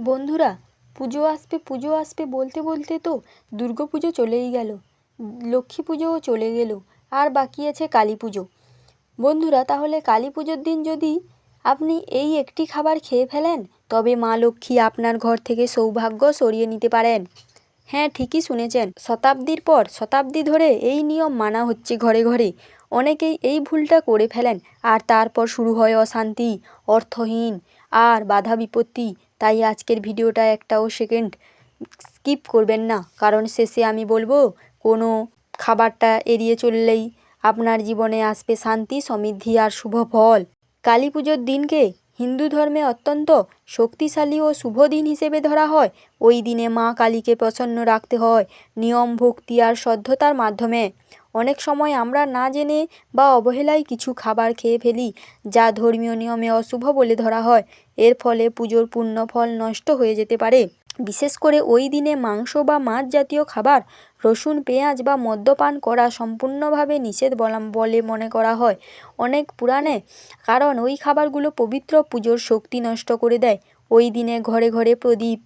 বন্ধুরা, পুজো আসবে পুজো আসবে বলতে বলতে তো দুর্গা পুজো চলেই গেল, লক্ষ্মী পুজোও চলে গেল, আর বাকি আছে কালী পুজো। বন্ধুরা, তাহলে কালী পুজোর দিন যদি আপনি এই একটি খাবার খেয়ে ফেলেন, তবে মা লক্ষ্মী আপনার ঘর থেকে সৌভাগ্য সরিয়ে নিতে পারেন। হ্যাঁ ঠিকই শুনেছেন, শতাব্দীর পর শতাব্দী ধরে এই নিয়ম মানা হচ্ছে ঘরে ঘরে। অনেকেই এই ভুলটা করে ফেলেন, আর তারপর শুরু হয় অশান্তি, অর্থহীন, আর বাধা বিপত্তি তাই আজকের ভিডিওটা একটাও সেকেন্ড স্কিপ করবেন না। কারণ শেষে আমি বলব, কোনো খাবারটা এড়িয়ে চললেই আপনার জীবনে আসবে শান্তি, সমৃদ্ধি আর শুভ ফল। কালী পুজোর দিনকে হিন্দু ধর্মে অত্যন্ত শক্তিশালী ও শুভ দিন হিসেবে ধরা হয়। ওই দিনে মা কালীকে প্রসন্ন রাখতে হয়, নিয়ম, ভক্তি আর শ্রদ্ধতার মাধ্যমে। অনেক সময় আমরা না জেনে বা অবহেলায় কিছু খাবার খেয়ে ফেলি, যা ধর্মীয় নিয়মে অশুভ বলে ধরা হয়। এর ফলে পুজোর পূর্ণ ফল নষ্ট হয়ে যেতে পারে। বিশেষ করে ওই দিনে মাংস বা মাছ জাতীয় খাবার, রসুন, পেঁয়াজ বা মদ্যপান করা সম্পূর্ণভাবে নিষেধ বলা, বলে মনে করা হয়। অনেক পুরাণে কারণ ওই খাবারগুলো পবিত্র পুজোর শক্তি নষ্ট করে দেয়। ওই দিনে ঘরে ঘরে প্রদীপ,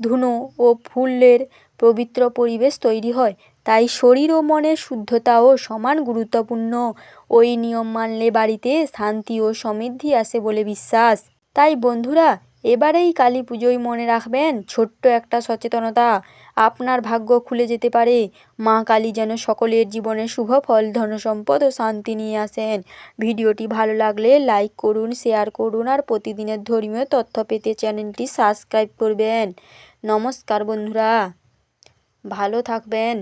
ধুনো ও ফুলের পবিত্র পরিবেশ তৈরি হয়। তাই শরীর ও মনের শুদ্ধতাও সমান গুরুত্বপূর্ণ। ওই নিয়ম মানলে বাড়িতে শান্তি ও সমৃদ্ধি আসে বলে বিশ্বাস। তাই বন্ধুরা এবারেই কালী পুজোয় মনে রাখবেন, ছোট্ট একটা সচেতনতা আপনার ভাগ্য খুলে যেতে পারে। মা কালী যেন সকলের জীবনে শুভ ফল ধনসম্পদ ও শান্তি নিয়ে আসেন। ভিডিওটি ভালো লাগলে লাইক করুন, শেয়ার করুন আর প্রতিদিনের ধর্মীয় তথ্য পেতে চ্যানেলটি সাবস্ক্রাইব করবেন। নমস্কার বন্ধুরা, ভালো থাকবেন।